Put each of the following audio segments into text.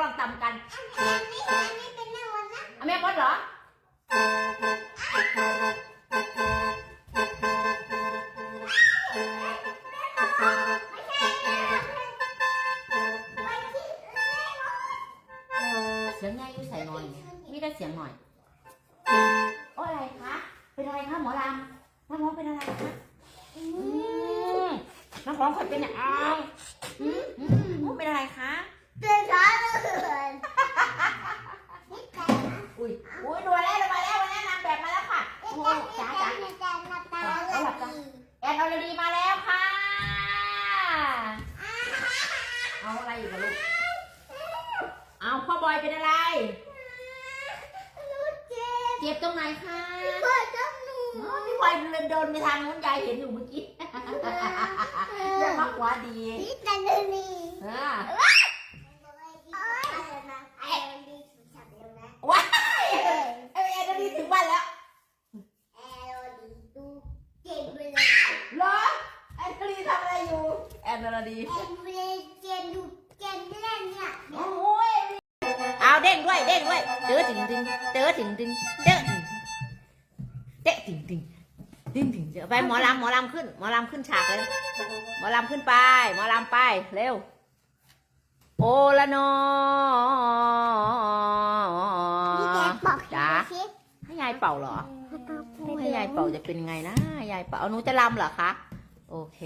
ร้องตำกันอะแม่พอดเหรอเสียงง่ายยุ่ใส่หน่อยไม่ได้เสียงหน่อยโอ้อะไรคะเป็นอะไรคะหมอลำน้ำร้องเป็นอะไรคะน้ำร้องขดเป็นอย่างอ้าวเป็นอะไรคะ อุ้ยอุ้ยดูแล้วดูมาแล้วมาแล้วนางแบบมาแล้วค่ะโอ้จ๋าจ๋าแอนอรดีมาแล้วค่ะ เอาอะไรอยู่กับลูก เอาพ่อบอยเป็นอะไร เจ็บตรงไหนคะอ๋อพี่บอยเดินเดินไปทางนู้นยายเห็นอยู่เมื่อกี้ยายมักว่าดีอ่าว้ายเอ้ยแอนอรดีถึงบ้านแล้วเหรอแอนอรดีทำอะไรอยู่ แอนอ รดีโอ้ยเอาเด้งด้วยเด้งด้วยเจอถึงถึงเจอถึงถึงเจอถึงเจ๊ถึงถึงถึงถึงเจอไปหมอลำหมอลำขึ้นหมอลำขึ้นฉากเลยหมอลำขึ้นไปหมอลำไปเร็วโอละนอจ๋าให้ยายเป่าเหรอให้ยายเป่าจะเป็นไงนะยายเป่าเอาหนูจะลำเหรอคะ โอเค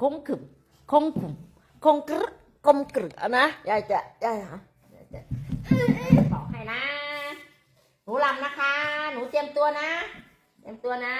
คงขึมคงขุมคงกรึกกลมกรึกเอานะยายจะยายฮะยายจะบอกให้นะ หนูลำนะคะ หนูเตรียมตัวนะ เตรียมตัวนะ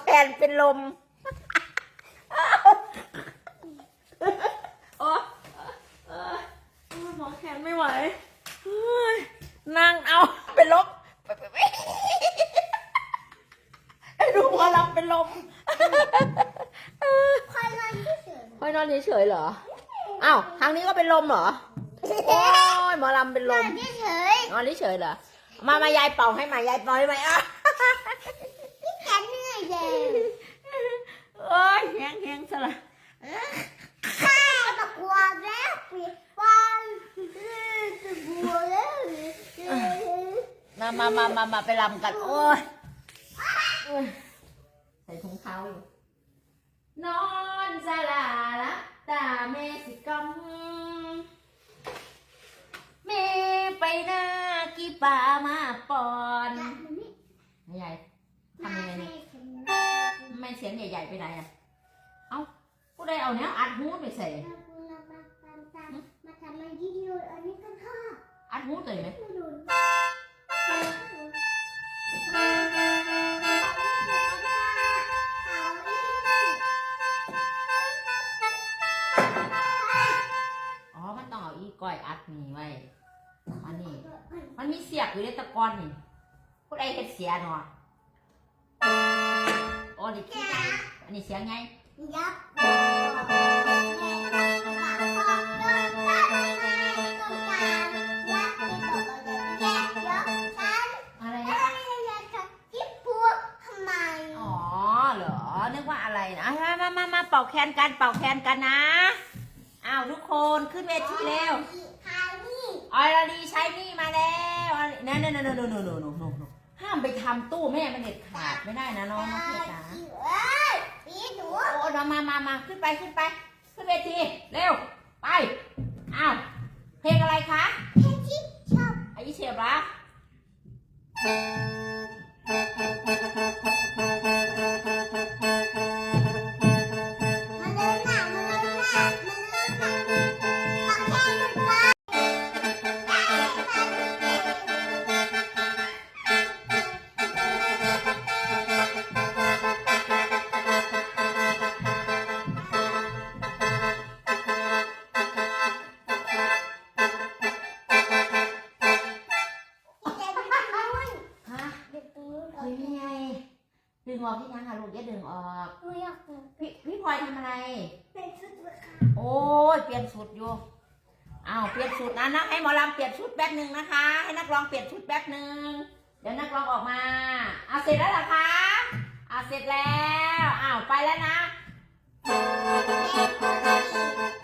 แคนเป็นลมโอ้เอหมอแคนไม่ไหวนั่งเอาเป็นลมไปไปไปไอ้ดูหมอลำเป็นลมคอยนอนเฉยๆเหรออ้าวทางนี้ก็เป็นลมเหรอโอ้ยหมอลำเป็นลมนอนเฉยๆเหรอมามายายเป่าให้มายายเป่าให้มาอะ ดงโอ้ยแห้งแห้งซะละมามามามามาไปลำกัน โอ้ยใส่ถุงเท้านอนสลาละตาแม่สิกำแม่ไปหน้ากี่ป่ามาปอนยายทำยังไง เนี่ยไม่เสียงใหญ่ๆไปไหนอะ เอ้าผู้ใดเอาเนี้ยอัดหูไปใส่มาทำมันยิ่งเลยอันนี้ก็ชอบอัดหูตัวไหมไม่ดูอ๋อ มันต้องเอาอีก้อยอัดนี่ไว้อันนี้มันมีเสียบอยู่ในตะกอนนี่ผู้ใดเห็ดเสียหนออ๋ อนี่ขี้ไงอันนี้เสียงไงยับอะไรนะอ๋อเหรอนึกว่าอะไรนะมามามามาเป่าแคนกันเป่าแคนกันนะอ้าวทุกคนขึ้นเวทีเร็วออลดีใช้นี่มาแล้วนั่นนั่นนั่นนั่นนั่นนั่นนั่นห้ามไปทำตู้แม่มันเด็ดขาดไม่ได้นะน้องน้องเพชรจ๋าโอ้ มามามามาขึ้นไปขึ้นไป ขึ้นเวทีเร็วไปอ้าวเพลงอะไรคะไอ้เชียบละ ดึงออกที่ยังค่ะลูกอย่าดึงออก หนูอยากเป็นพี่พี่พลอยทำอะไร เป็นชุดราคาโอ้ยเปลี่ยนชุดอยู่อ้าวเปลี่ยนชุดนะนักให้หมอลำเปลี่ยนชุดแป๊บหนึ่งนะคะ ให้นักร้องเปลี่ยนชุดแป๊บหนึ่งเดี๋ยวนักร้องออกมาเอาเสร็จแล้วเหรอคะเอาเสร็จแล้วอ้าวไปแล้วนะเป็น